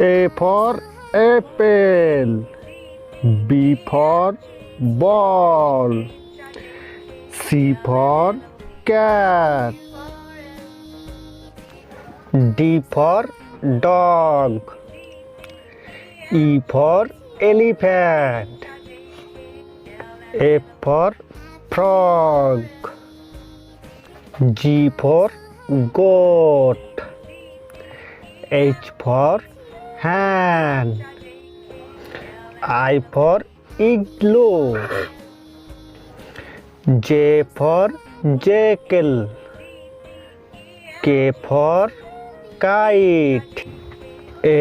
A for apple. B for ball. C for cat. D for dog. E for elephant. F for frog. G for goat. H for hen I for igloo J for jackal K for kite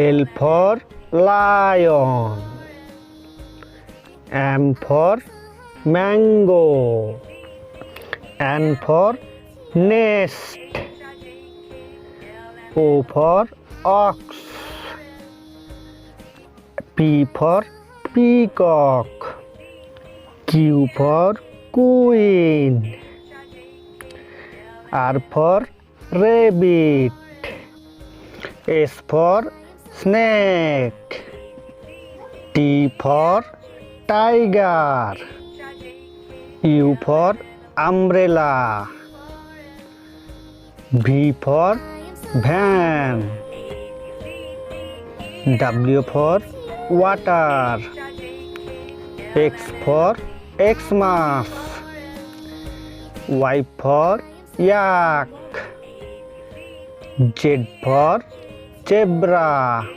L for lion M for mango N for nest O for ox P for peacock, Q for queen, R for rabbit, S for snake, T for tiger, U for umbrella, V for van, W for water. X for Xmas. Y for yak. Z for zebra.